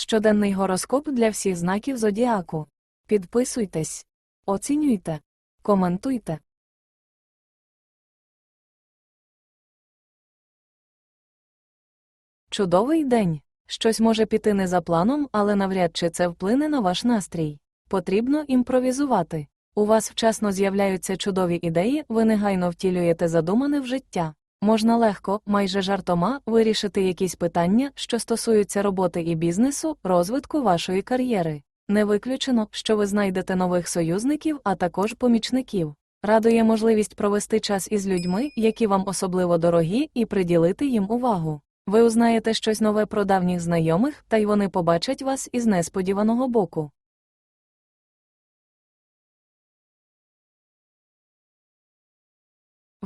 Щоденний гороскоп для всіх знаків зодіаку. Підписуйтесь, оцінюйте, коментуйте. Чудовий день. Щось може піти не за планом, але навряд чи це вплине на ваш настрій. Потрібно імпровізувати. У вас вчасно з'являються чудові ідеї, ви негайно втілюєте задумане в життя. Можна легко, майже жартома, вирішити якісь питання, що стосуються роботи і бізнесу, розвитку вашої кар'єри. Не виключено, що ви знайдете нових союзників, а також помічників. Радує можливість провести час із людьми, які вам особливо дорогі, і приділити їм увагу. Ви узнаєте щось нове про давніх знайомих, та й вони побачать вас із несподіваного боку.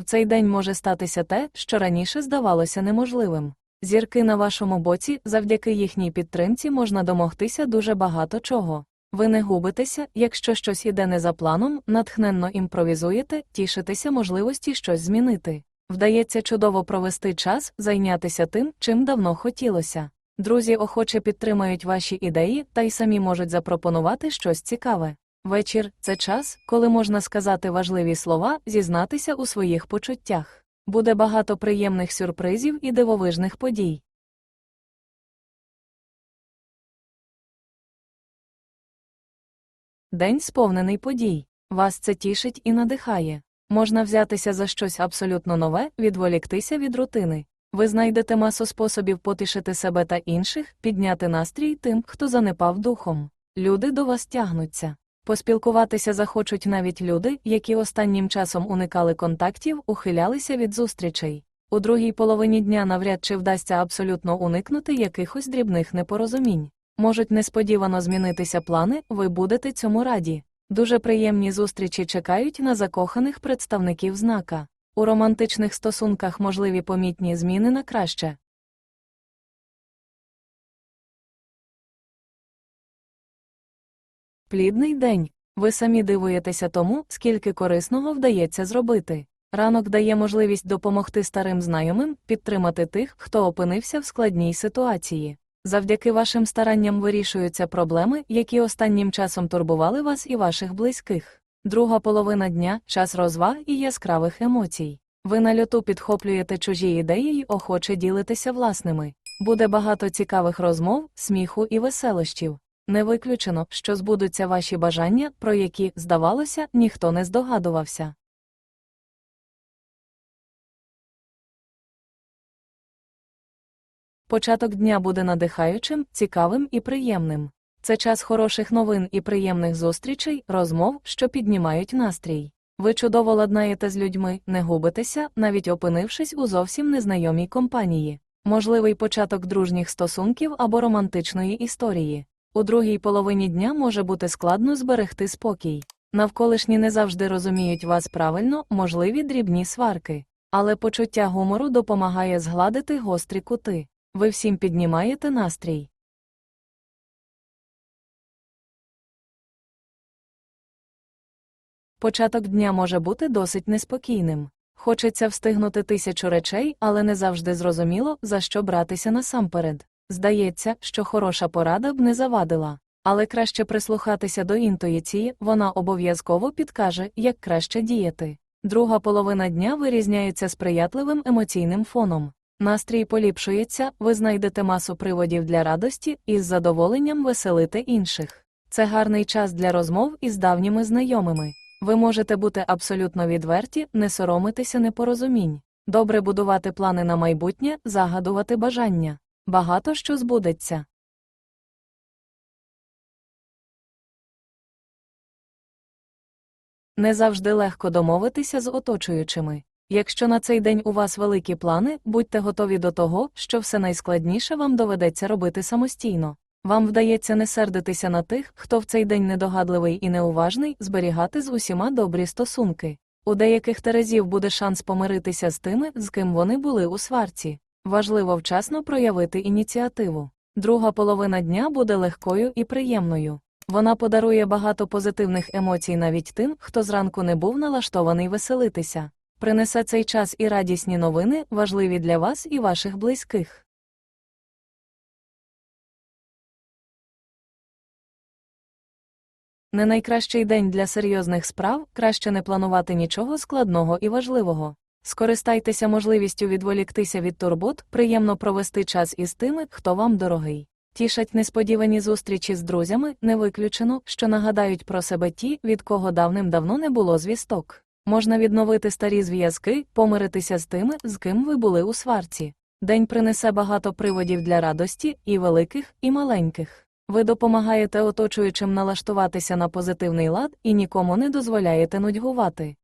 Цей день може статися те, що раніше здавалося неможливим. Зірки на вашому боці, завдяки їхній підтримці можна домогтися дуже багато чого. Ви не губитеся, якщо щось іде не за планом, натхненно імпровізуєте, тішитеся можливості щось змінити. Вдається чудово провести час, зайнятися тим, чим давно хотілося. Друзі охоче підтримають ваші ідеї та й самі можуть запропонувати щось цікаве. Вечір це час, коли можна сказати важливі слова, зізнатися у своїх почуттях. Буде багато приємних сюрпризів і дивовижних подій. День сповнений подій. Вас це тішить і надихає. Можна взятися за щось абсолютно нове, відволіктися від рутини. Ви знайдете масу способів потішити себе та інших, підняти настрій тим, хто занепав духом. Люди до вас тягнуться. Поспілкуватися захочуть навіть люди, які останнім часом уникали контактів, ухилялися від зустрічей. У другій половині дня навряд чи вдасться абсолютно уникнути якихось дрібних непорозумінь. Можуть несподівано змінитися плани, ви будете цьому раді. Дуже приємні зустрічі чекають на закоханих представників знака. У романтичних стосунках можливі помітні зміни на краще. Плідний день. Ви самі дивуєтеся тому, скільки корисного вдається зробити. Ранок дає можливість допомогти старим знайомим, підтримати тих, хто опинився в складній ситуації. Завдяки вашим старанням вирішуються проблеми, які останнім часом турбували вас і ваших близьких. Друга половина дня час розваг і яскравих емоцій. Ви на льоту підхоплюєте чужі ідеї й охоче ділитеся власними. Буде багато цікавих розмов, сміху і веселощів. Не виключено, що збудуться ваші бажання, про які, здавалося, ніхто не здогадувався. Початок дня буде надихаючим, цікавим і приємним. Це час хороших новин і приємних зустрічей, розмов, що піднімають настрій. Ви чудово ладнаєте з людьми, не губитеся, навіть опинившись у зовсім незнайомій компанії. Можливий початок дружніх стосунків або романтичної історії. У другій половині дня може бути складно зберегти спокій. Навколишні не завжди розуміють вас правильно, можливі дрібні сварки. Але почуття гумору допомагає згладити гострі кути. Ви всім піднімаєте настрій. Початок дня може бути досить неспокійним. Хочеться встигнути тисячу речей, але не завжди зрозуміло, за що братися насамперед. Здається, що хороша порада б не завадила. Але краще прислухатися до інтуїції, вона обов'язково підкаже, як краще діяти. Друга половина дня вирізняється сприятливим емоційним фоном. Настрій поліпшується, ви знайдете масу приводів для радості і з задоволенням веселите інших. Це гарний час для розмов із давніми знайомими. Ви можете бути абсолютно відверті, не соромитися непорозумінь, добре будувати плани на майбутнє, загадувати бажання. Багато що збудеться. Не завжди легко домовитися з оточуючими. Якщо на цей день у вас великі плани, будьте готові до того, що все найскладніше вам доведеться робити самостійно. Вам вдається не сердитися на тих, хто в цей день недогадливий і неуважний, зберігати з усіма добрі стосунки. У деяких терезів буде шанс помиритися з тими, з ким вони були у сварці. Важливо вчасно проявити ініціативу. Друга половина дня буде легкою і приємною. Вона подарує багато позитивних емоцій навіть тим, хто зранку не був налаштований веселитися. Принесе цей час і радісні новини, важливі для вас і ваших близьких. Не найкращий день для серйозних справ краще не планувати нічого складного і важливого. Скористайтеся можливістю відволіктися від турбот, приємно провести час із тими, хто вам дорогий. Тішать несподівані зустрічі з друзями, не виключено, що нагадають про себе ті, від кого давним-давно не було звісток. Можна відновити старі зв'язки, помиритися з тими, з ким ви були у сварці. День принесе багато приводів для радості, і великих, і маленьких. Ви допомагаєте оточуючим налаштуватися на позитивний лад і нікому не дозволяєте нудьгувати.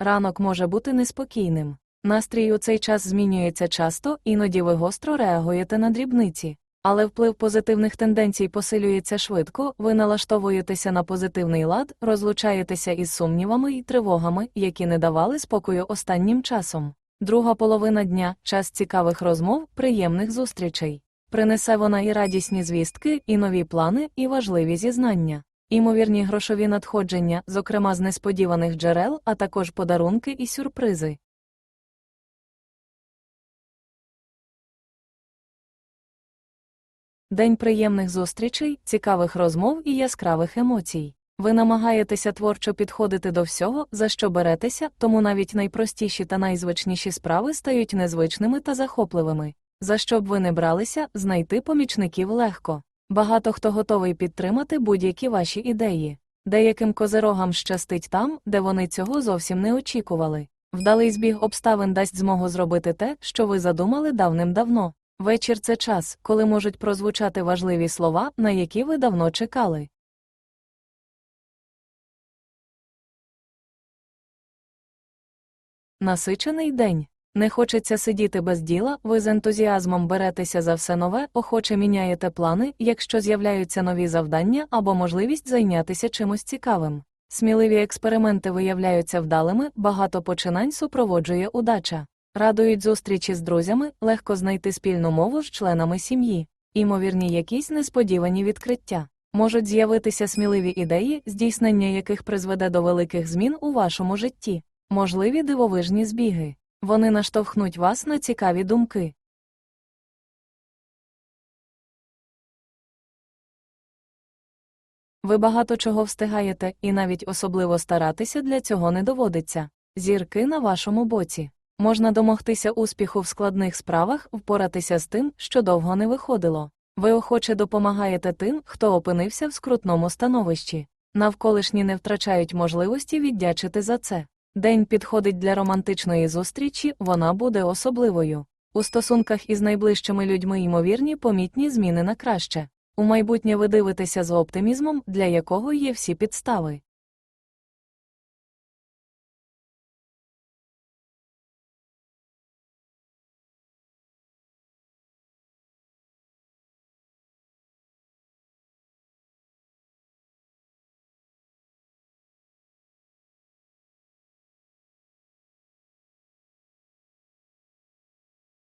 Ранок може бути неспокійним. Настрій у цей час змінюється часто, іноді ви гостро реагуєте на дрібниці. Але вплив позитивних тенденцій посилюється швидко, ви налаштовуєтеся на позитивний лад, розлучаєтеся із сумнівами і тривогами, які не давали спокою останнім часом. Друга половина дня час цікавих розмов, приємних зустрічей. Принесе вона і радісні звістки, і нові плани, і важливі зізнання. Імовірні грошові надходження, зокрема з несподіваних джерел, а також подарунки і сюрпризи. День приємних зустрічей, цікавих розмов і яскравих емоцій. Ви намагаєтеся творчо підходити до всього, за що беретеся, тому навіть найпростіші та найзвичніші справи стають незвичними та захопливими. За що б ви не бралися, знайти помічників легко. Багато хто готовий підтримати будь-які ваші ідеї. Деяким козирогам щастить там, де вони цього зовсім не очікували. Вдалий збіг обставин дасть змогу зробити те, що ви задумали давним-давно. Вечір це час, коли можуть прозвучати важливі слова, на які ви давно чекали. Насичений день. Не хочеться сидіти без діла, ви з ентузіазмом беретеся за все нове, охоче міняєте плани, якщо з'являються нові завдання або можливість зайнятися чимось цікавим. Сміливі експерименти виявляються вдалими, багато починань супроводжує удача. Радують зустрічі з друзями, легко знайти спільну мову з членами сім'ї, імовірні якісь несподівані відкриття. Можуть з'явитися сміливі ідеї, здійснення яких призведе до великих змін у вашому житті, можливі дивовижні збіги. Вони наштовхнуть вас на цікаві думки. Ви багато чого встигаєте, і навіть особливо старатися для цього не доводиться. Зірки на вашому боці. Можна домогтися успіху в складних справах, впоратися з тим, що довго не виходило. Ви охоче допомагаєте тим, хто опинився в скрутному становищі. Навколишні не втрачають можливості віддячити за це. День підходить для романтичної зустрічі, вона буде особливою. У стосунках із найближчими людьми ймовірні помітні зміни на краще. У майбутнє ви дивитеся з оптимізмом, для якого є всі підстави.